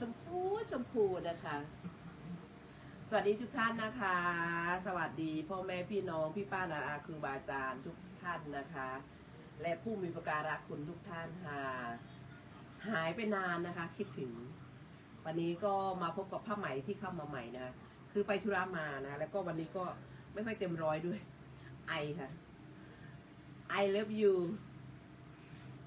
ชมพูชมพูนะคะ สวัสดีทุกท่านนะคะ สวัสดีพ่อแม่พี่น้องพี่ป้านาอาครูบาอาจารย์ทุกท่านนะคะ และผู้มีประการักคุณทุกท่านค่ะหายไปนานนะคะ คิดถึง วันนี้ก็มาพบกับผ้าไหมที่เข้ามาใหม่นะคือไปธุระมานะแล้วก็วันนี้ก็ไม่ค่อยเต็มร้อยด้วยไอค่ะ I love you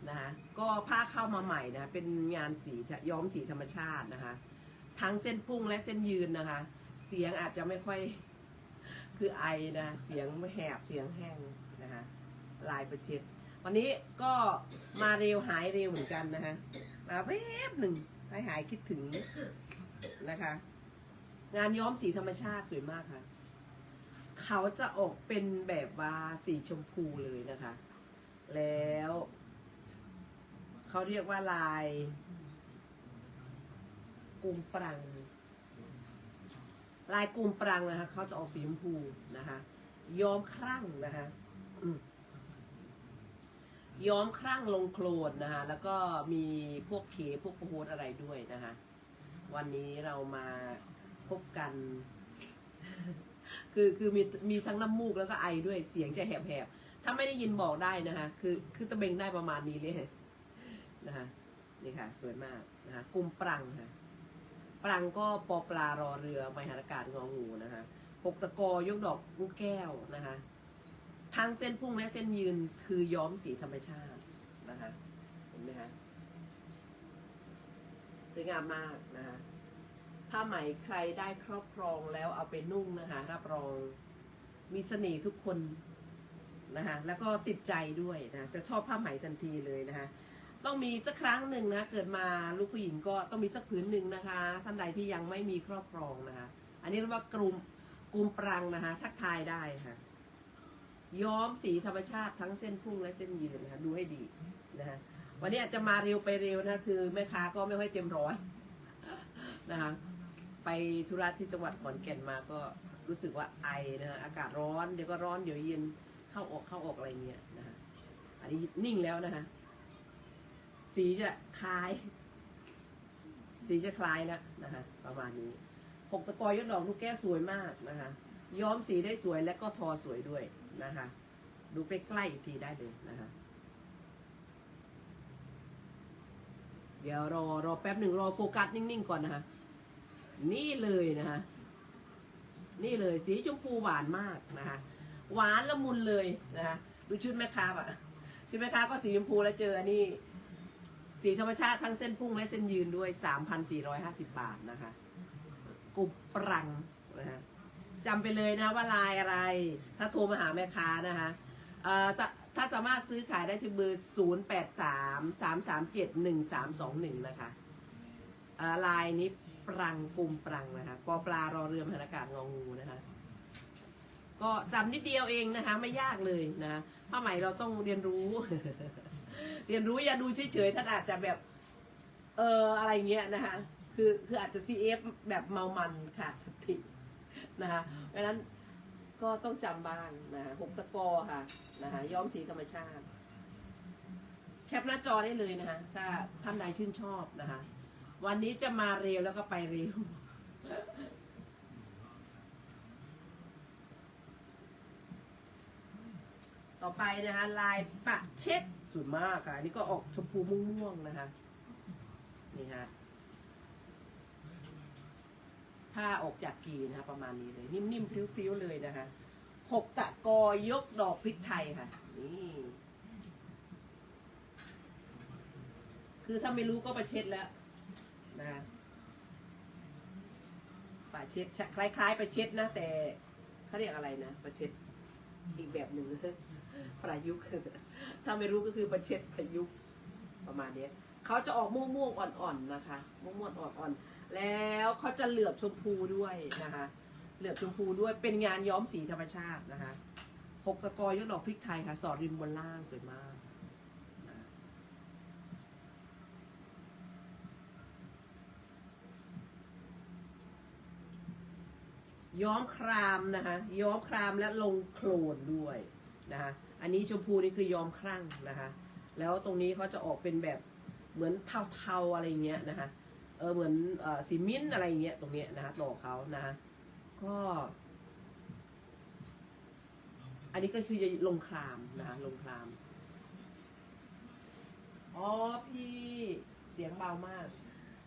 นะคะก็ผ้าเข้ามาใหม่นะเป็นงานสีย้อมสีธรรมชาตินะคะ ทั้งเส้นพุ่งและเส้นยืนนะคะ เสียงอาจจะไม่ค่อยคือไอนะเสียงแหบเสียงแห้งนะคะลายประเช็ดวันนี้ก็มาเร็วหายเร็วเหมือนกันนะคะมาแวบหนึ่งให้หายคิดถึงนะคะ งานย้อมสีธรรมชาติสวยมากค่ะ เขาจะออกเป็นแบบว่าสีชมพูเลยนะคะ แล้ว เขาเรียกว่าลายกุมปรัง ลายกุมปรังนะคะเขาจะออกสีชมพูนะคะย้อมครั่งนะคะย้อมครั่งลงโคลนนะคะแล้วก็มีพวกเคพวกโพสอะไรด้วยนะคะวันนี้เรามาพบกัน คือคือมีมีทั้งน้ำมูกแล้วก็ไอด้วยเสียงจะแหบๆถ้าไม่ได้ยินบอกได้นะคะ คือคือตะเบงได้ประมาณนี้เลย นะคะนี่ค่ะ สวยมากนะคะกุมปรังค่ะปรังก็ปอปลารอเรือไมหาอากาศงองูนะคะหกตะกอยกดอกลูกแก้วนะคะทั้งเส้นพุ่งและเส้นยืนคือย้อมสีธรรมชาตินะคะเห็นไหมคะสวยงามมากนะคะผ้าไหมใครได้ครอบครองแล้วเอาไปนุ่งนะคะ รับรองมีเสน่ห์ทุกคนนะคะแล้วก็ติดใจด้วยนะจะชอบผ้าไหมทันทีเลยนะคะ ต้องมีสักครั้งหนึ่งนะ เกิดมาลูกผู้หญิงก็ต้องมีสักผืนหนึ่งนะคะท่านใดที่ยังไม่มีครอบครองนะคะ อันนี้เรียกว่ากลุ่มกลุ่มปรังนะคะ ทักทายได้ค่ะ ย้อมสีธรรมชาติทั้งเส้นพุ่งและเส้นยืนนะคะดูให้ดีนะคะวันนี้อาจจะมาเร็วไปเร็วนะคือแม่ค้าก็ไม่ค่อยเต็มร้อยนะคะไปธุระที่จังหวัดขอนแก่นมาก็รู้สึกว่าไอนะคะอากาศร้อนเดี๋ยวก็ร้อนเดี๋ยวเย็นเข้าออกเข้าออกอะไรเงี้ยนะคะอันนี้นิ่งแล้วนะคะ สีจะคล้าย สีจะคล้ายแล้วนะคะ ประมาณนี้หกตะกอยยดดอกลูกแก้วสวยมากนะคะ ย้อมสีได้สวยและก็ทอสวยด้วยนะคะ ดูใกล้ๆอีกทีได้เลยนะคะเดี๋ยวรอรอแป๊บหนึ่งรอโฟกัสนิ่งๆก่อนนะคะ นี่เลยนะคะนี่เลยสีชมพูหวานมากนะคะ หวานละมุนเลยนะคะดูชุดแม่ค้าอะชุดแม่ค้าก็สีชมพูแล้วเจออันนี้ สีธรรมชาติทั้งเส้นพุ่งและเส้นยืนด้วย 3,450 บาทนะคะกุบปรังนะคะจำไปเลยนะว่าลายอะไร ถ้าโทรมาหาแม่ค้านะคะจะถ้าสามารถซื้อขายได้ที่เบอร์ 083 337 1321 นะคะเอ่อลายนี้ปรังกลุ่มปรังนะคะปอปลารอเรือมหานากาศงองูนะคะ ก็จำนิดเดียวเองนะคะ ไม่ยากเลยนะคะผ้าไหมเราต้องเรียนรู้ เรียนรู้อย่าดูเฉยๆท่านอาจจะแบบ เอออะไรเงี้ยนะคะ คือคืออาจจะ CF แบบเมามันขาดสตินะคะเพราะฉะนั้นก็ต้องจำบ้างนะหกตะกอค่ะนะคะย้อมสีธรรมชาติ แคปหน้าจอได้เลยนะคะถ้าท่านใดชื่นชอบนะคะ วันนี้จะมาเร็วแล้วก็ไปเร็วต่อไปนะคะลายปะเช็ด สวยมากค่ะ อันนี้ก็ออกชมพูม่วงๆนะคะ นี่ฮะผ้าออกจากกีนะคะ ประมาณนี้เลย นิ่มๆพริ้วๆเลยนะคะหกตะกอยกดอกพริกไทยค่ะ นี่คือถ้าไม่รู้ก็ประเช็ดแล้วนะคะปะเช็ดคล้าย ๆ ประเช็ดนะ แต่เขาเรียกอะไรนะประเช็ดอีกแบบหนึ่งประยุกต์ ถ้าไม่รู้ก็คือประเช็ดประยุกต์ประมาณเนี้เขาจะออกม่วงม่วงๆอ่อนๆนะคะม่วงม่วงๆอ่อนๆแล้วเขาจะเหลือบชมพูด้วยนะคะ เหลือบชมพูด้วยเป็นงานย้อมสีธรรมชาตินะคะหกตะกอยกดอกพริกไทยค่ะ สอดริมบนล่างสวยมากย้อมครามนะคะย้อมครามและลงโคลนด้วยนะคะ อันนี้ชมพูนี่คือยอมครั่งนะคะ แล้วตรงนี้เขาจะออกเป็นแบบเหมือนเทาๆอะไรเงี้ยนะคะ เออเหมือนออซีมินต์อะไรเงี้ยตรงเนี้ยนะฮะต่อเขานะฮะก็ อันนี้ก็คือจะลงครามนะฮะลงคราม อ๋อพี่เสียงเบามาก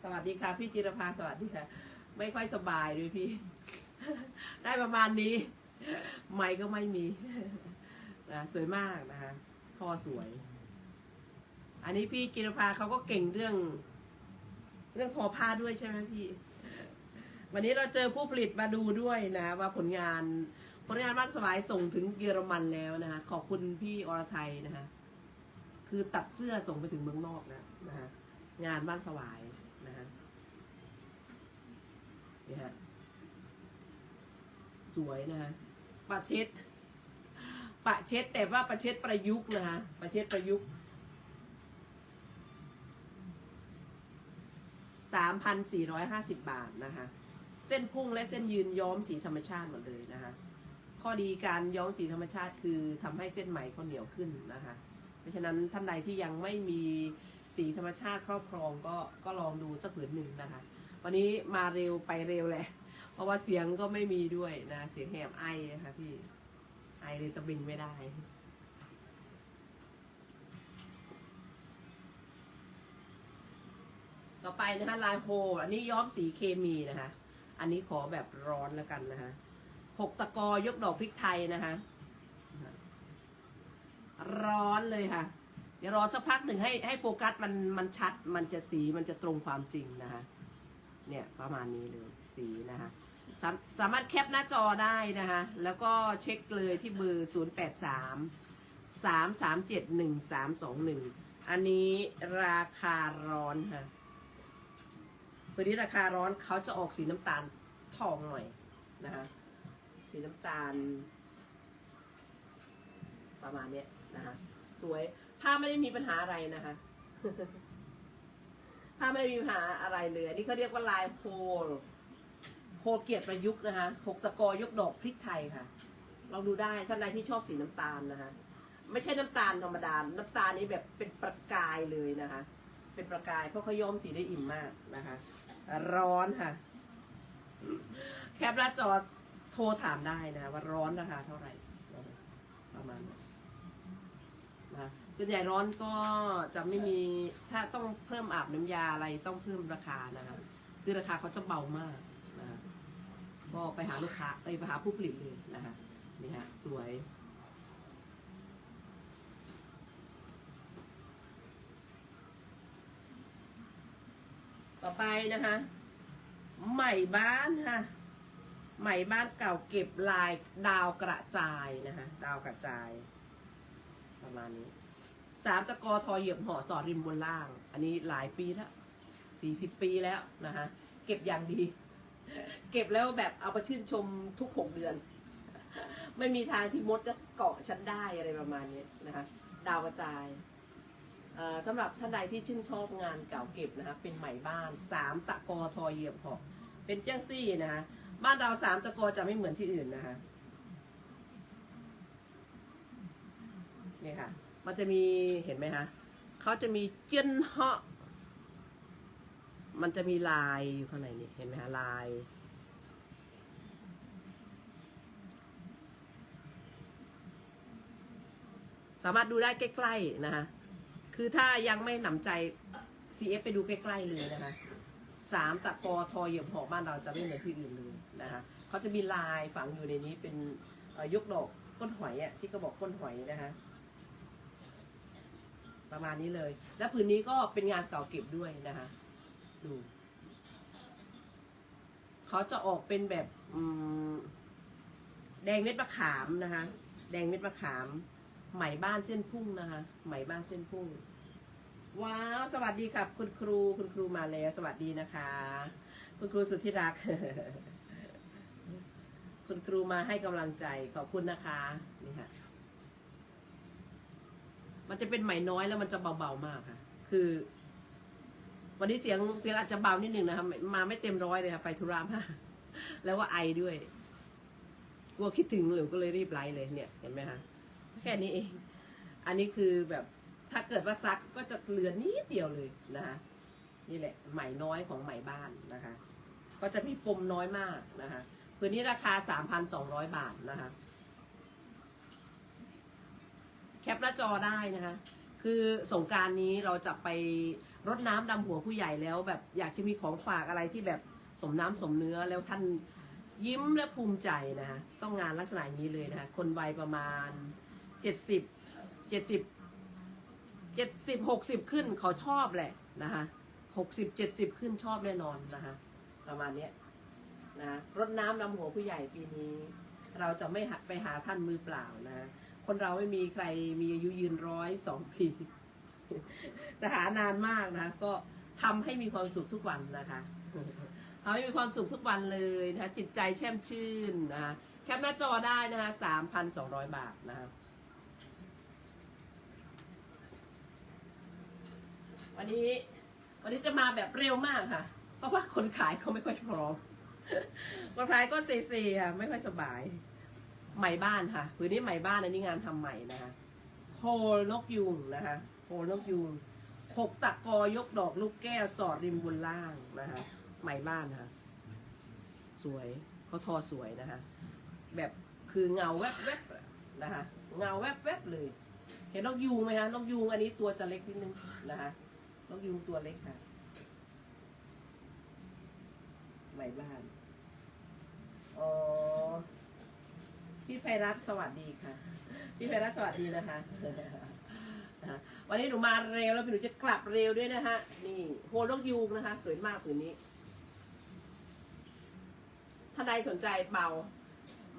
สวัสดีค่ะ พี่จิรภาสวัสดีค่ะ ไม่ค่อยสบายด้วยพี่ ได้ประมาณนี้ ไม่ก็ไม่มี นะสวยมากนะคะท่อสวย อันนี้พี่จิรภาเขาก็เก่งเรื่อง เรื่องทอผ้าด้วยใช่ไหมพี่ วันนี้เราเจอผู้ผลิตมาดูด้วยนะว่าผลงานผลงานบ้านสวายส่งถึงเยอรมันแล้วนะคะขอบคุณพี่อรไทยนะคะคือตัดเสื้อส่งไปถึงเมืองนอกแล้วนะฮะงานบ้านสวายนะฮะนี่ฮะสวยนะฮะปะเช็ด ปะเช็ดแต่ว่าประเช็ดประยุกต์นะฮะประเช็ดประยุกต์สามพันสี่ร้อยห้าสิบบาทนะคะ เส้นพุ่งและเส้นยืนย้อมสีธรรมชาติหมดเลยนะคะ ข้อดีการย้อมสีธรรมชาติคือทำให้เส้นไหมเขาเหนียวขึ้นนะคะ เพราะฉะนั้นท่านใดที่ยังไม่มีสีธรรมชาติครอบครองก็ก็ลองดูสักผืนหนึ่งนะคะ วันนี้มาเร็วไปเร็วแหละ เพราะว่าเสียงก็ไม่มีด้วยนะ เสียงแหบไอนะคะพี่ ไอเลยตะบิงไม่ได้ ต่อไปนะคะลายโฮอันนี้ย้อมสีเคมีนะคะ อันนี้ขอแบบร้อนแล้วกันนะคะหกตะกอยกดอกพริกไทยนะคะ ร้อนเลยค่ะ เดี๋ยวรอสักพักหนึ่งให้ให้โฟกัสมันมันชัด มันจะสีมันจะตรงความจริงนะคะ เนี่ยประมาณนี้เลยสีนะคะ สามสามารถแคปหน้าจอได้นะคะ แล้วก็เช็คเลยที่เบอร์ 0 8 3 3 3 7 1 3 2 1 อันนี้ราคาร้อนค่ะพอดีราคาร้อนเขาจะออกสีน้ำตาลทองหน่อยนะคะ สีน้ำตาล ประมาณเนี้ยนะคะ สวย ผ้าไม่ได้มีปัญหาอะไรนะคะผ้าไม่ได้มีปัญหาอะไรเลย อันนี้เขาเรียกว่าลายโพล เกียรติประยุกต์นะคะหกตะกอยกดอกพริกไทยค่ะลองดูได้ท่านใดที่ชอบสีน้ำตาลนะคะ ไม่ใช่น้ำตาลธรรมดา น้ำตาลนี้แบบเป็นประกายเลยนะคะ เป็นประกายเพราะเขาย้อมสีได้อิ่มมากนะคะ ร้อนค่ะ แคปหน้าจอโทรถามได้นะว่าร้อนราคาเท่าไหร่ประมาณนั้นะส่วนใหญ่ร้อนก็จะไม่มีถ้าต้องเพิ่มอาบน้ำยาอะไรต้องเพิ่มราคานะคะคือราคาเขาจะเบามาก ก็ไปหาลูกค้าไปหาผู้ผลิตเลยนะคะนี่ฮะสวยต่อไปนะคะใหม่บ้านค่ะใหม่บ้านเก่าเก็บลายดาวกระจายนะคะดาวกระจาย ประมาณนี้สามตะกอทอเหยียบห่อสอดริมบนล่าง อันนี้หลายปีแล้วสี่สิบปีแล้วนะคะเก็บอย่างดี เก็บแล้วแบบเอาไปชื่นชมทุกหกเดือน ไม่มีทางที่มดจะเกาะฉันได้อะไรประมาณนี้นะคะ ดาวกระจายสำหรับท่านใดที่ชื่นชอบงานเก่าเก็บนะคะเป็นใหม่บ้านสามตะกอทอเหยียบหอกเป็นเจ้าซี่นะคะบ้านเราสามตะกอจะไม่เหมือนที่อื่นนะคะนี่ค่ะ มันจะมีเห็นไหมคะเขาจะมีเจิ้นเหาะ มันจะมีลายอยู่ข้างในนี่เห็นไหมคะลาย สามารถดูได้ใกล้ๆนะคะคือถ้ายังไม่หนำใจ CF ไปดูใกล้ๆเลยนะคะสามตะกอทอเหยียบหอกบ้านเราจะไม่เหมือนที่อื่นเลยนะคะเขาจะมีลายฝังอยู่ในนี้เป็นยกดอกก้นหอยอะที่เขาบอกก้นหอยนะคะประมาณนี้เลย และผืนนี้ก็เป็นงานเก่าเก็บด้วยนะคะ เขาจะออกเป็นแบบแดงเม็ดมะขามนะคะ แดงเม็ดมะขาม ไหมบ้านเส้นพุ่งนะคะ ไหมบ้านเส้นพุ่ง ว้าว สวัสดีครับ คุณครู คุณครูมาแล้ว สวัสดีนะคะ คุณครูสุดที่รัก คุณครูมาให้กำลังใจ ขอบคุณนะคะ นี่ค่ะ มันจะเป็นไหมน้อยแล้วมันจะเบาๆมากค่ะ คือ วันนี้เสียงเสียงอาจจะเบานิดนึงนะคะไม่มาไม่เต็มร้อยเลยค่ะ ไปธุระมากแล้วก็ไอด้วย กลัวคิดถึงหรือก็เลยรีบไลฟ์เลยเนี่ยเห็นไหมคะแค่นี้เอง อันนี้คือแบบถ้าเกิดว่าซักก็จะเหลือนิดเดียวเลยนะคะนี่แหละไหมน้อยของไหมบ้านนะคะ ก็จะมีปมน้อยมากนะคะพื้นนี้ราคา3,200บาทนะคะ แคปหน้าจอได้นะคะ คือสงการนี้เราจะไป รดน้ำดำหัวผู้ใหญ่แล้วแบบอยากจะมีของฝากอะไรที่แบบสมน้ำสมเนื้อแล้วท่านยิ้มและภูมิใจนะคะต้องงานลักษณะนี้เลยนะคะคนวัยประมาณเจ็ดสิบเจ็ดสิบเจ็ดสิบหกสิบขึ้นเขาชอบแหละนะคะหกสิบเจ็ดสิบขึ้นชอบแน่นอนนะคะประมาณเนี้ยนะรดน้ำดำหัวผู้ใหญ่ปีนี้ เราจะไม่ไปหาท่านมือเปล่านะ คนเราไม่มีใครมีอายุยืนร้อยสองปี จะหานานมากนะ ก็ทำให้มีความสุขทุกวันนะคะทำให้มีความสุขทุกวันเลยนะคะจิตใจแช่มชื่นนะคะแคปหน้าจอได้นะคะสามพันสองร้อยบาทนะคะวันนี้ วันนี้จะมาแบบเร็วมากค่ะ เพราะว่าคนขายเขาไม่ค่อยพร้อมคนขายก็เซๆค่ะไม่ค่อยสบายไหม่บ้านค่ะพื้นนี้ไหม่บ้านอันนี้งานทำใหม่นะคะโพลนกยุงนะคะโพลนกยุง หกตะกอยกดอกลูกแก้วสอดริมบนล่างนะคะไหมบ้านนะคะสวยเขาทอสวยนะคะแบบคือเงาแวบๆนะคะเงาแวบๆเลย เห็นนกยูงไหมคะนกยูงอันนี้ตัวจะเล็กนิดนึงนะคะนกยูงตัวเล็กค่ะไหมบ้านอ๋อพี่ไพรัตสวัสดีค่ะ พี่ไพรัตสวัสดีนะคะ วันนี้หนูมาเร็วแล้วหนูจะกลับเร็วด้วยนะคะนี่โฮลกยูงนะคะ สวยมากผืนนี้ ท่านใดสนใจเบา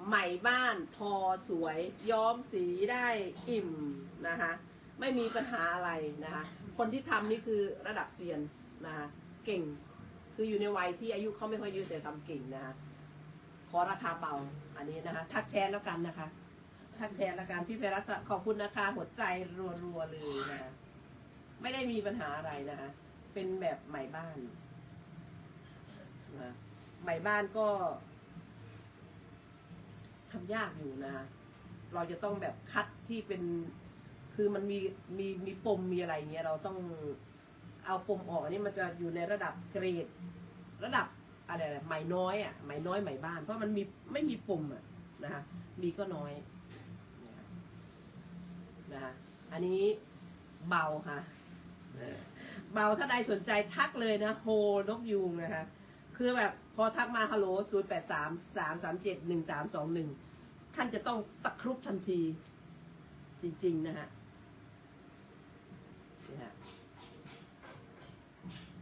ใหม่บ้านทอสวย ย้อมสีได้อิ่มนะคะ ไม่มีปัญหาอะไรนะคะ คนที่ทำนี่คือระดับเซียนนะคะเก่ง คืออยู่ในวัยที่อายุเขาไม่ค่อยเยอะแต่ทำเก่งนะคะขอราคาเบาอันนี้นะคะ ทักแชร์แล้วกันนะคะ ทักแชร์แล้วกันพี่เพรัสขอบคุณนะคะ หัวใจรัวๆเลยนะไม่ได้มีปัญหาอะไรนะคะเป็นแบบใหม่บ้านนะใหม่บ้านก็ทำยากอยู่นะเราจะต้องแบบคัดที่เป็น คือมันมีมีมีปมมีอะไรเงี้ยเราต้องเอาปมออกนนี้มันจะอยู่ในระดับเกรด ระดับอะไรนะไหมน้อยอะไหมน้อยไหมบ้าน เพราะมันมีไม่มีปมอะนะคะมีก็น้อย นะคะอันนี้เบาค่ะเออเบาถ้าใดสนใจทักเลยนะโฮนกยูงนะคะคือแบบพอทักมาฮัลโหลศูนย์แปดสามสามสามเจ็ดหนึ่งสามสองหนึ่งท่านจะต้องตะครุบทันที จริง ๆ นะฮะนี่ฮะ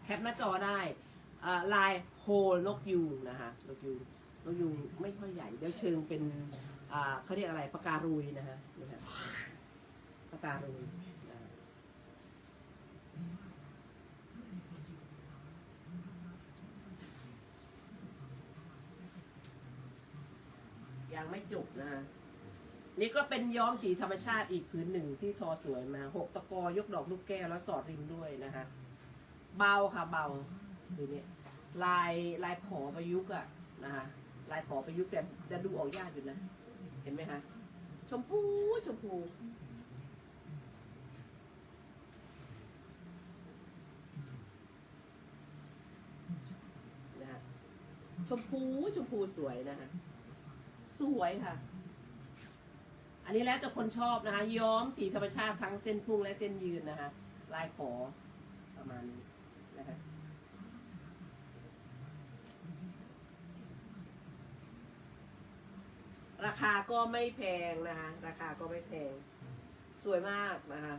แคปหน้าจอได้เอ่อลายโฮนกยูงนะคะนกยูงนกยูงไม่ค่อยใหญ่เดี๋ยวเชิงเป็นอ่าเขาเรียกอะไรปากการุยนะฮะ นี่ฮะปารุยนะยังไม่จบนะ นี่ก็เป็นย้อมสีธรรมชาติอีกพื้นหนึ่งที่ทอสวยมาหกตะกอยกดอกลูกแก้วแล้วสอดริมด้วยนะคะเบาค่ะเบาดูเนี่ยลายลายขอประยุกต์อะนะคะลายขอประยุกต์แต่จะดูออกยากอยู่นะ เห็นไหมคะ ชมพูชมพูนะคะ ชมพูชมพูสวยนะคะสวยค่ะ อันนี้แล้วแต่คนชอบนะคะ ย้อมสีธรรมชาติทั้งเส้นพุ่งและเส้นยืนนะคะ ลายขอประมาณนี้นะคะราคาก็ไม่แพงนะคะราคาก็ไม่แพง สวยมากนะคะ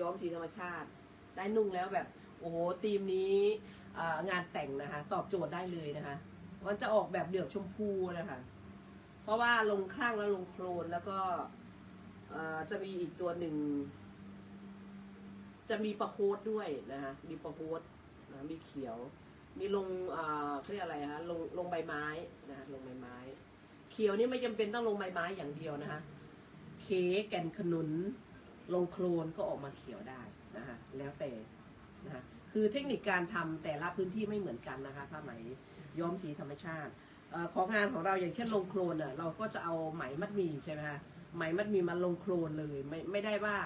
ย้อมสีธรรมชาติ ได้นุ่งแล้วแบบ โอ้โหธีมนี้งานแต่งนะคะ ตอบโจทย์ได้เลยนะคะ มันจะออกแบบเดือบชมพูนะคะเพราะว่าลงคลั่งแล้วลงโคลนแล้วก็จะมีอีกตัวหนึ่ง จะมีประโคดด้วยนะคะมีประโคดนะมีเขียว มีลงเขาเรียกอะไรคะลงลงใบไม้นะคะลงใบไม้ เขียวนี่ไม่จำเป็นต้องลงใบไม้อย่างเดียวนะคะเคแก่นขนุน ลงโคลนก็ออกมาเขียวได้นะคะแล้วแต่นะคะคือเทคนิคการทำแต่ละพื้นที่ไม่เหมือนกันนะคะผ้าไหม ย้อมสีธรรมชาติอของงานของเราอย่างเช่นลงโคลนอะเราก็จะเอาไหมมัดมีใช่ไหมคะไหมมัดมีมาลงโคลนเลยไม่ไม่ได้ว่า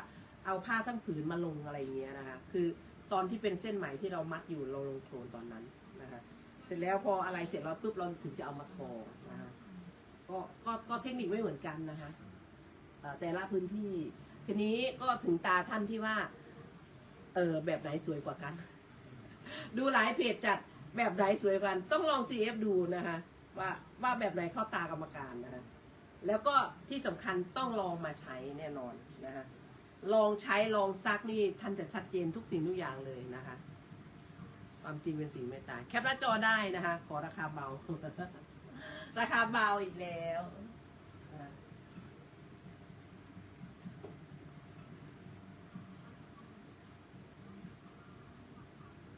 เอาผ้าทั้งผืนมาลงอะไรเงี้ยนะคะคือตอนที่เป็นเส้นไหมที่เรามัดอยู่เราลงโคลนตอนนั้นนะคะเสร็จแล้วพออะไรเสร็จเราปุ๊บเราถึงจะเอามาทอนะคะก็ก็ก็เทคนิคไม่เหมือนกันนะคะแต่ละพื้นที่ทีนี้ก็ถึงตาท่านที่ว่าเออแบบไหนสวยกว่ากัน ดูหลายเพจจัด แบบไหนสวยกว่ากัน ต้องลอง CF ดูนะคะ ว่าว่าแบบไหนเข้าตากรรมการนะคะแล้วก็ที่สำคัญต้องลองมาใช้แน่นอนนะคะลองใช้ลองซักนี่ท่านจะชัดเจนทุกสิ่งทุกอย่างเลยนะคะ ความจริงเป็นสิ่งไม่ตาย แคปหน้าจอได้นะคะ ขอราคาเบา ราคาเบาอีกแล้ว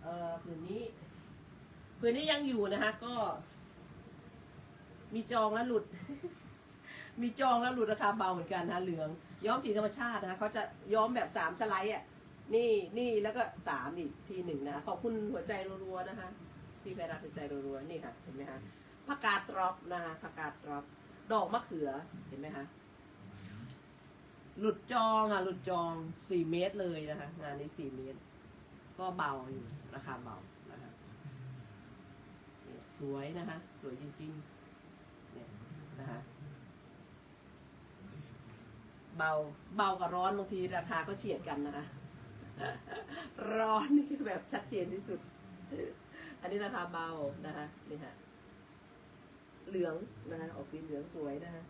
เออผืนนี้ ผืนนี้ยังอยู่นะคะ ก็ มีจองแล้วหลุด มีจองแล้วหลุดราคาเบาเหมือนกันนะเหลือง ย้อมสีธรรมชาตินะคะเขาจะย้อมแบบสามสไลด์อะนี่นี่แล้วก็สามอีกทีหนึ่งนะขอบคุณหัวใจรัวๆนะคะพี่แพรรักหัวใจรัวๆนี่ค่ะเห็นไหมคะผักกาดตรอปนะคะผักกาดตรอปดอกมะเขือเห็นไหมคะหลุดจองอะหลุดจองสี่เมตรเลยนะคะ งานนี้สี่เมตร ก็เบาอยู่ราคาเบา สวยนะคะ สวยจริงๆเนี่ยนะคะเบาเบากับร้อนบางทีราคาก็เฉียดกันนะคะ ร้อนนี่คือแบบชัดเจนที่สุด อันนี้ราคาเบานะคะนี่ฮะเหลืองนะคะออกสีเหลืองสวยนะคะ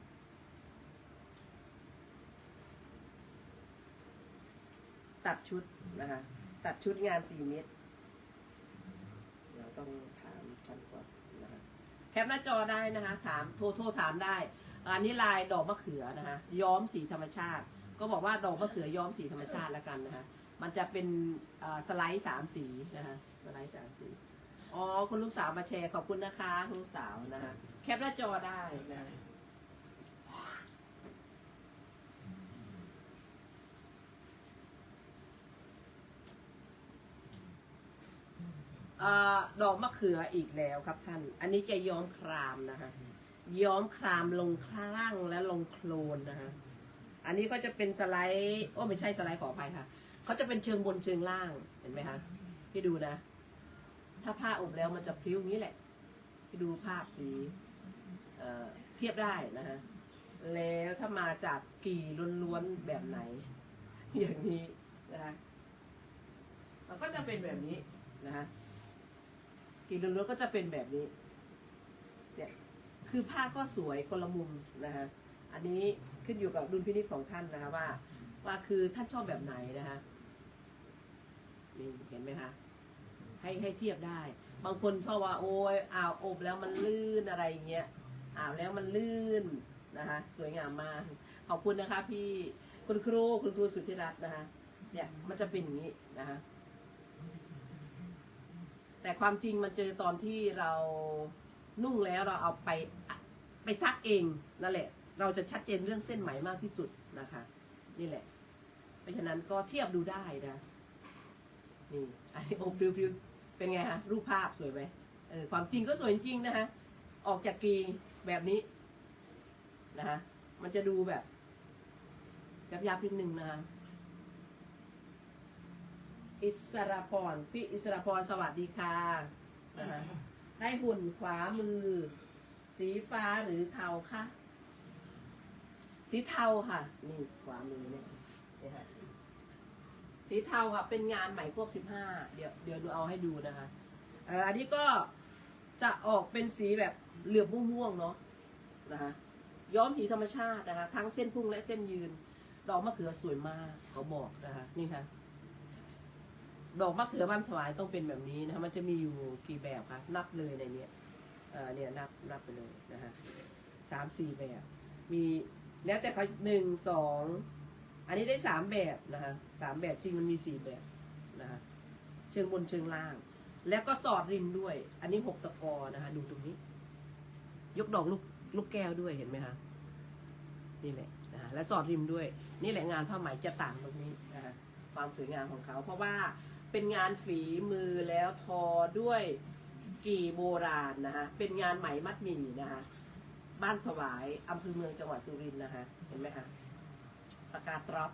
ตัดชุดนะคะ ตัดชุดงานสี่เมตรเราต้องถามท่านก่อนนะคะ แคปหน้าจอได้นะคะ ถามโทรโทรถามได้ อันนี้ลายดอกมะเขือนะคะ ย้อมสีธรรมชาติ ก็บอกว่าดอกมะเขือย้อมสีธรรมชาติแล้วกันนะคะ มันจะเป็นสไลด์สามสีนะคะสไลด์สามสีอ๋อคุณลูกสาวมาแชร์ขอบคุณนะคะคุณลูกสาวนะคะแคปหน้าจอได้นะคะเอ่อ ดอกมะเขืออีกแล้วครับท่าน อันนี้จะย้อมครามนะคะย้อมครามลงข้างล่งและลงโคลนนะคะอันนี้ก็จะเป็นสไลด์โอ้ไม่ใช่สไลด์ขออภัยค่ะเขาจะเป็นเชิงบนเชิงล่างเห็นไหมคะพี่ดูนะ ถ้าผ้าอบแล้วมันจะพลิ้วอย่างนี้แหละพี่ดูภาพสีเเทียบได้นะฮะแล้วถ้ามาจากกี่ล้วนๆแบบไหน อย่างนี้นะคะมันก็จะเป็นแบบนี้นะคะ กี่ล้วนๆก็จะเป็นแบบนี้เนี่ยคือผ้าก็สวยคนละมุมนะคะอันนี้ขึ้นอยู่กับดุลพินิจของท่านนะคะว่า ว่าคือท่านชอบแบบไหนนะคะนี่เห็นไหมคะให้ให้เทียบได้ บางคนชอบว่าโอ้ยอ่าวอบแล้วมันลื่นอะไรอย่างเงี้ยอ่าวแล้วมันลื่นนะคะสวยงามมากขอบคุณนะคะ พี่คุณครูคุณครูสุทธิรัตน์นะคะเนี่ยมันจะเป็นอย่างนี้นะคะ แต่ความจริงมันเจอตอนที่เรานุ่งแล้วเราเอาไปไปซักเองนั่นแหละ เราจะชัดเจนเรื่องเส้นไหมมากที่สุดนะคะ นี่แหละ เพราะฉะนั้นก็เทียบดูได้นะนี่อันนี้อบริวๆเป็นไงฮะรูปภาพสวยไหมเออความจริงก็สวยจริงนะคะออกจากกีแบบนี้นะคะมันจะดูแบบยับยับนิดนึงนะคะ อิสระพรพี่อิสระพรสวัสดีค่ะนะคะให้หุ่นขวามือ สีฟ้าหรือเทาคะสีเทาค่ะนี่ขวามือเนี่ยนี่ค่ะสีเทาค่ะ เป็นงานใหม่ควบสิบห้าเดี๋ยวเดี๋ยวดูเอาให้ดูนะคะเอ่ออันนี้ก็จะออกเป็นสีแบบเหลือบม่วงๆเนาะนะคะย้อมสีธรรมชาตินะคะ ทั้งเส้นพุ่งและเส้นยืนดอกมะเขือสวยมากเขาบอกนะคะนี่ค่ะ ดอกมะเขือบ้านสวายต้องเป็นแบบนี้นะคะมันจะมีอยู่กี่แบบคะนับเลยในเนี้ยเออเนี่ยนับนับไปเลยนะคะสามสี่แบบ มีแล้วแต่เขาหนึ่งสองอันนี้ได้สามแบบนะคะสามแบบจริงมันมีสี่แบบนะคะเชิงบนเชิงล่าง แล้วก็สอดริมด้วย อันนี้หกตะกอนะคะดูตรงนี้ ยกดอกลูกลูกแก้วด้วยเห็นไหมคะนี่แหละนะคะและสอดริมด้วย นี่แหละงานผ้าไหมจะต่างตรงนี้นะคะความสวยงามของเขา เพราะว่า เป็นงานฝีมือแล้วทอด้วยกี่โบราณนะคะเป็นงานไหมมัดหมี่นะคะบ้านสวายอำเภอเมืองจังหวัดสุรินทร์นะคะเห็นไหมคะปากกาตรอป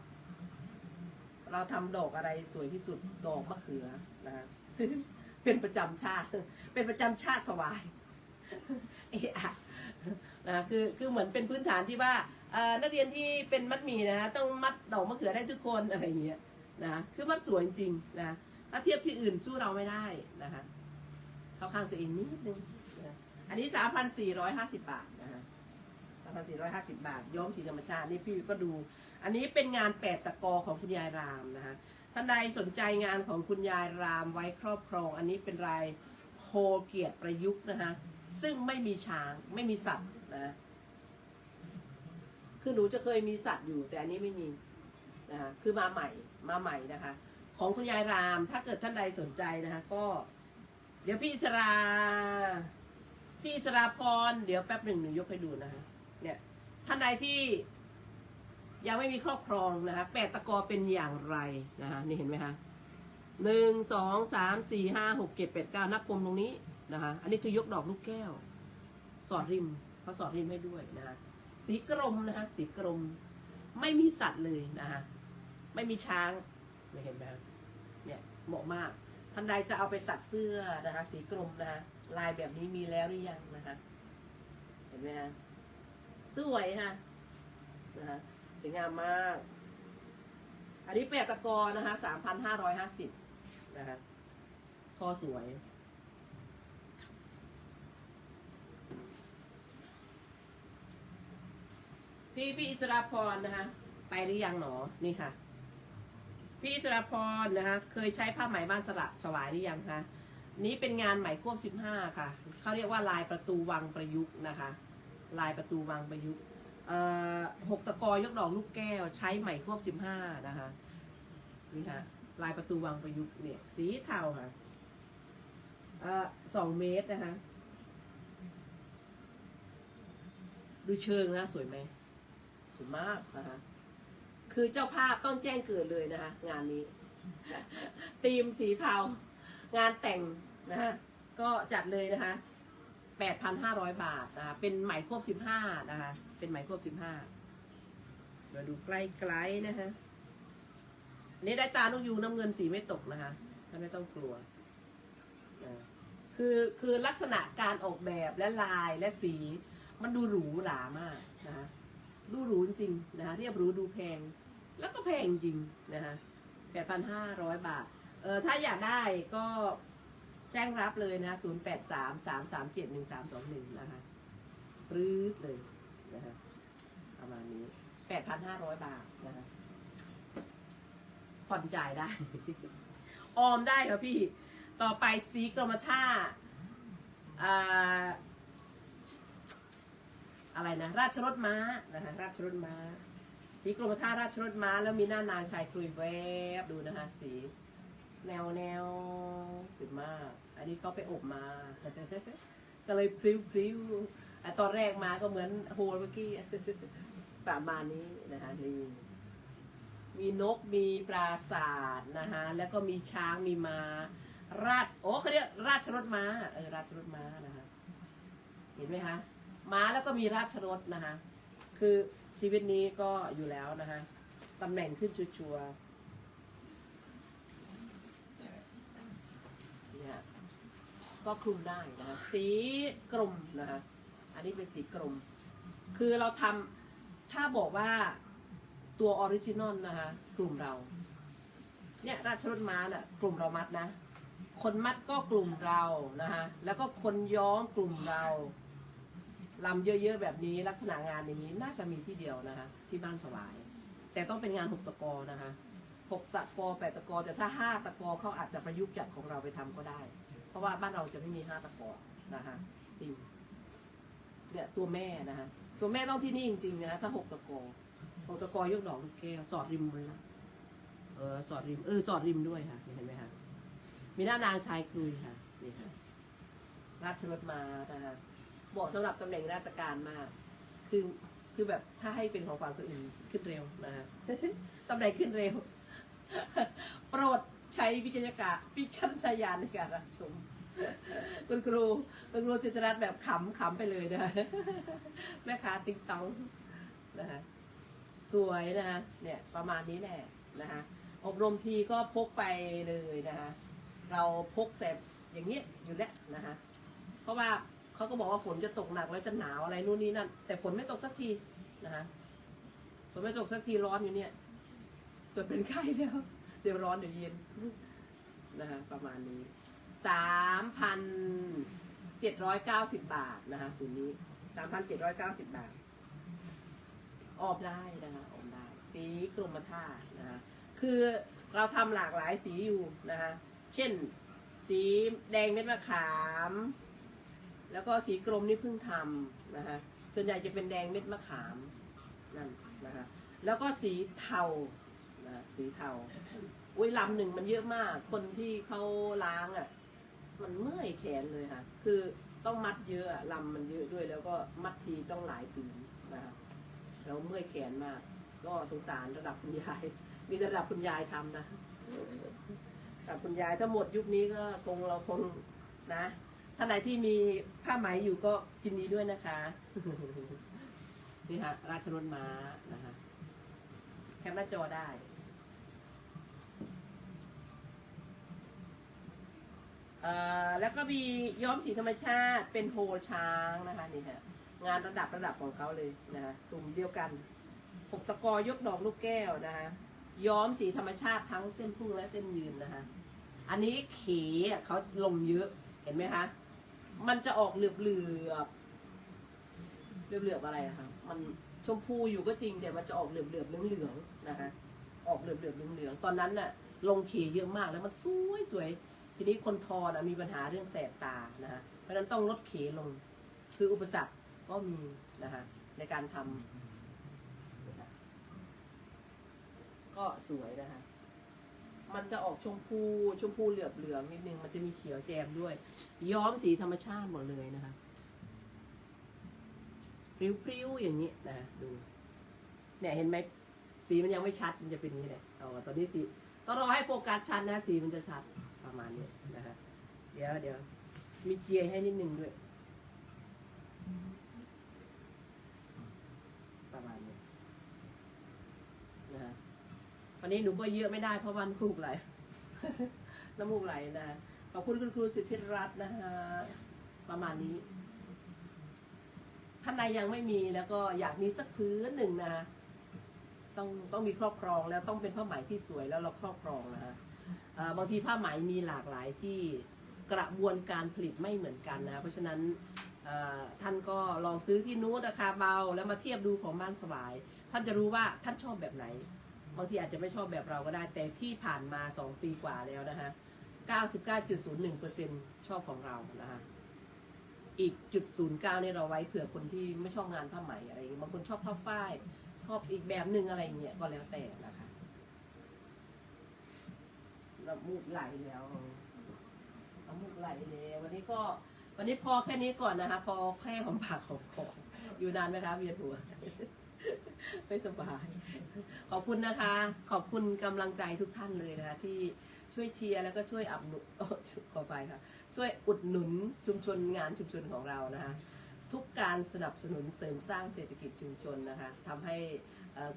เราทำดอกอะไรสวยที่สุดดอกมะเขือนะฮะเป็นประจำชาติ เป็นประจำชาติสวายเอะนะคือคือเหมือนเป็นพื้นฐานที่ว่านักเรียนที่เป็นมัดหมี่นะฮะต้องมัดดอกมะเขือได้ทุกคนอะไรอย่างเงี้ยนะคือมัดสวยจริงๆนะ ถ้าเทียบที่อื่นสู้เราไม่ได้นะคะเข้าข้างตัวเองนิดนึงนะอันนี้สามพันสี่ร้อยห้าสิบบาทนะฮะสามพันสี่ร้อยห้าสิบาท ย้อมสีธรรมชาตินี่พี่ก็ดู อันนี้เป็นงานแปดตะกอของคุณยายรามนะคะท่านใดสนใจงานของคุณยายรามไว้ครอบครอง อันนี้เป็นลายโคเกียรติประยุกต์นะคะซึ่งไม่มีช้างไม่มีสัตว์นะคือหนูจะเคยมีสัตว์อยู่แต่อันนี้ไม่มีนะคะคือมาใหม่มาใหม่นะคะ ของคุณยายราม ถ้าเกิดท่านใดสนใจนะคะก็ เดี๋ยวพี่สราพี่สราพรเดี๋ยวแป๊บหนึ่งหนูยกให้ดูนะคะเนี่ยท่านใดที่ยังไม่มีครอบครองนะคะแปดตะกอเป็นอย่างไรนะคะนี่เห็นไหมคะหนึ่งสองสามสี่ห้าหกเจ็ดแปดเก้านับปมตรงนี้นะคะอันนี้คือยกดอกลูกแก้ว สอดริมเขาสอดริมให้ด้วยนะคะสีกรมนะคะสีกรมไม่มีสัตว์เลยนะคะไม่มีช้างไม่เห็นไหมคะ เหมาะมาก ท่านใดจะเอาไปตัดเสื้อนะคะ สีกรมนะคะลายแบบนี้มีแล้วหรือยังนะคะ เห็นไหมคะสวยค่ะนะคะสวยงามมาก อันนี้แปดตะกอนะคะสามพันห้าร้อยห้าสิบนะคะคอสวยพี่พี่อิสราพรนะคะ ไปหรือยังหนอนี่ค่ะ พี่สราพรนะคะเคยใช้ผ้าไหมบ้านสระสวายหรือยังคะนี้เป็นงานไหมควบสิบห้าค่ะเขาเรียกว่าลายประตูวังประยุกต์นะคะ ลายประตูวังประยุกต์หกตะกอยกดอกลูกแก้ว ใช้ไหมควบสิบห้านะคะนี่ค่ะลายประตูวังประยุกต์เนี่ยสีเทาค่ะสองเมตรนะคะดูเชิงนะสวยไหมสวยมากนะคะ คือเจ้าภาพต้องแจ้งเกิดเลยนะคะ งานนี้ธีมสีเทางานแต่งนะฮะก็จัดเลยนะคะแปดพันห้าร้อยบาทนะคะเป็นไหมควบสิบห้านะคะ เป็นไหมควบสิบห้าเราดูใกล้ๆนะคะอันนี้ได้ตาลูกยูน้ำเงินสีไม่ตกนะคะท่านไม่ต้องกลัวคือคือลักษณะการออกแบบและลายและสี มันดูหรูหรามากนะคะ ดูหรูจริงนะคะเรียบหรูดูแพง แล้วก็แพงจริงนะคะแปดพันห้าร้อยบาท เออถ้าอยากได้ก็แจ้งรับเลยนะศูนย์แปดสามสามสามเจ็ดหนึ่งสามสองหนึ่งนะคะปรื๊ดเลยนะคะประมาณนี้แปดพันห้าร้อยบาทนะคะผ่อนจ่ายได้ ออมได้ค่ะพี่ ต่อไปสีกรมท่าอ่า อะไรนะ ราชรถม้านะคะราชรถม้า สีกรมท่าราชรถม้า แล้วมีหน้านางชายคลุยแวบดูนะคะ สี แนวแนวสุดมาก อันนี้เขาไปอบมา ก็เลยพริ้วพริ้วตอนแรกมาก็เหมือนโฮลเมื่อกี้ประมาณนี้นะคะนี่มีนกมีปราศาสตร์นะคะแล้วก็มีช้างมีมาราชโอ้เขาเรียกราชรถม้าเออราชรถม้านะคะเห็นไหมคะ ม้าแล้วก็มีราชรถนะคะ คือชีวิตนี้ก็อยู่แล้วนะคะตำแหน่งขึ้นชัวร์เนี่ยก็คลุมได้นะคะสีกรมนะคะอันนี้เป็นสีกรมคือเราทำถ้าบอกว่าตัวออริจินอลนะคะกลุ่มเราเนี่ยราชรถม้าน่ะกลุ่มเรามัดนะ คนมัดก็กลุ่มเรานะคะแล้วก็คนย้อมกลุ่มเรา ลำเยอะๆแบบนี้ลักษณะงานอย่างนี้น่าจะมีที่เดียวนะคะ ที่บ้านสวาย แต่ต้องเป็นงานหกตะกอนะคะหกตะกอแปดตะกอแต่ถ้าห้าตะกอเขาอาจจะประยุกต์จากของเราไปทำก็ได้ เพราะว่าบ้านเราจะไม่มีห้าตะกอนะคะจริงเนี่ยตัวแม่นะคะตัวแม่ต้องที่นี่จริงๆนะถ้าหกตะกอหกตะกอยกดอกลูกแก้วสอดริมเลยนะเออสอดริมเออสอดริมด้วยค่ะเห็นไหมคะมีหน้านางชายคุยค่ะนี่ค่ะราชรถมานะคะ เหมาะสำหรับตำแหน่งราชการมาก คือคือแบบถ้าให้เป็นของขวัญคนอื่นขึ้นเร็วนะคะตำแหน่งขึ้นเร็ว โปรดใช้วิจารณาณวิจารณญาณในการรับชมคุณครูคุณครูจิตรรัตน์แบบขำขำไปเลยนะแม่ค้าติ๊งตองนะคะสวยนะคะเนี่ยประมาณนี้แหละนะคะอบรมทีก็พกไปเลยนะคะเราพกแต่อย่างนี้ยอยู่แล้วนะคะเพราะว่า เขาก็บอกว่าฝนจะตกหนักแล้วจะหนาวอะไรนู่นนี่นั่น แต่ฝนไม่ตกสักทีนะคะฝนไม่ตกสักทีร้อนอยู่เนี่ยเกิดเป็นไข้แล้ว เดี๋ยวร้อนเดี๋ยวเย็นนะคะประมาณนี้สามพันเจ็ดร้อยเก้าสิบบาทนะคะตัวนี้สามพันเจ็ดร้อยเก้าสิบบาท ออกได้นะคะออกได้ สีกรมท่านะคะคือเราทำหลากหลายสีอยู่นะคะ เช่น สีแดงเม็ดมะขาม แล้วก็สีกรมนี่เพิ่งทำนะคะส่วนใหญ่จะเป็นแดงเม็ดมะขามนั่นนะคะแล้วก็สีเทานะสีเทาอุ้ยลำหนึ่งมันเยอะมาก คนที่เขาล้างอะมันเมื่อยแขนเลยค่ะ คือต้องมัดเยอะลำมันเยอะด้วย แล้วก็มัดทีต้องหลายปีนะคะแล้วเมื่อยแขนมาก ก็สงสารระดับคุณยาย มีระดับคุณยายทำนะระดับคุณยายถ้าหมดยุคนี้ก็คงเราคงนะ ท่านไหนที่มีผ้าไหมอยู่ก็ยินดีด้วยนะคะนี่ค่ะราชรถม้านะคะแคปหน้าจอได้เอ่อแล้วก็มีย้อมสีธรรมชาติเป็นโฮลช้างนะคะนี่ฮะงานระดับระดับของเขาเลยนะคะกลุ่มเดียวกันหกตะกอยกดอกลูกแก้วนะคะย้อมสีธรรมชาติทั้งเส้นพุ่งและเส้นยืนนะคะอันนี้เขอะเขาลงเยอะเห็นไหมคะ มันจะออกเหลือบเหลือบเหลือบเหลือบอะไรอะคะมันชมพูอยู่ก็จริงแต่มันจะออกเหลือบเหลือบเหลืองเหลืองนะคะ ออกเหลือบเหลือบเหลืองเหลืองตอนนั้นน่ะ ลงเขเยอะมากแล้วมันสวยสวยทีนี้คนทอนะมีปัญหาเรื่องแสบตานะฮะเพราะนั้นต้องลดเขลง คืออุปสรรคก็มีนะฮะในการทำก็สวยนะฮะ มันจะออกชมพูชมพูเหลือบเหลืองนิดนึงมันจะมีเขียวแจมด้วย ย้อมสีธรรมชาติหมดเลยนะคะพริ้วๆอย่างนี้นะดูเนี่ยเห็นไหมสีมันยังไม่ชัดมันจะเป็นอย่างนี้แหละอ๋อตอนนี้สีต้องรอให้โฟกัสชัดนะสีมันจะชัดประมาณนี้นะฮะเดี๋ยวเดี๋ยวมีเจียให้นิดนึงด้วย ประมาณนี้นะฮะ วันนี้หนูก็เยอะไม่ได้เพราะวันครูกไหลน้ำมูกไหลนะขอบคุณคุณครูสิทธิรัตน์นะฮะประมาณนี้ท่านใดยังไม่มีแล้วก็อยากมีสักพื้นหนึ่งนะต้องต้องมีครอบครองแล้วต้องเป็นผ้าไหมที่สวยแล้วเราครอบครองนะฮะบางทีผ้าไหมมีหลากหลายที่กระบวนการผลิตไม่เหมือนกันนะ เพราะฉะนั้นท่านก็ลองซื้อที่นู้นราคาเบาแล้วมาเทียบดูของบ้านสวาย ท่านจะรู้ว่าท่านชอบแบบไหน บางทีอาจจะไม่ชอบแบบเราก็ได้ แต่ที่ผ่านมา 2 ปีกว่าแล้วนะคะ 99.01%ชอบของเรานะคะ อีกจุดศูนย์เก้าเนี่ยเราไว้เผื่อคนที่ไม่ชอบงานผ้าไหมอะไรอย่างเงี้ยบางคนชอบผ้าฝ้าย ชอบอีกแบบหนึ่งอะไรเงี้ยก็แล้วแต่นะคะน้ำมูกไหลแล้วน้ำมูกไหลแล้ววันนี้ก็วันนี้พอแค่นี้ก่อนนะคะ พอแค่ของปากของคออยู่นานไหมคะเวียนหัว ไม่สบาย ขอบคุณนะคะ ขอบคุณกำลังใจทุกท่านเลยนะคะ ที่ช่วยเชียร์แล้วก็ช่วยอับหนุขอไปค่ะ ช่วยอุดหนุนชุมชนงานชุมชนของเรานะคะ ทุกการสนับสนุนเสริมสร้างเศรษฐกิจชุมชนนะคะทำให้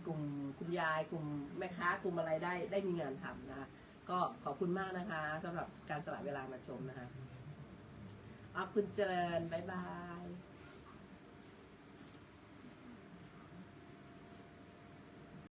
กลุ่มคุณยาย กลุ่มแม่ค้ากลุ่มอะไรได้ได้มีงานทำนะคะก็ขอบคุณมากนะคะสำหรับการสละเวลามาชมนะคะขอบคุณเจริญ บ๊ายบาย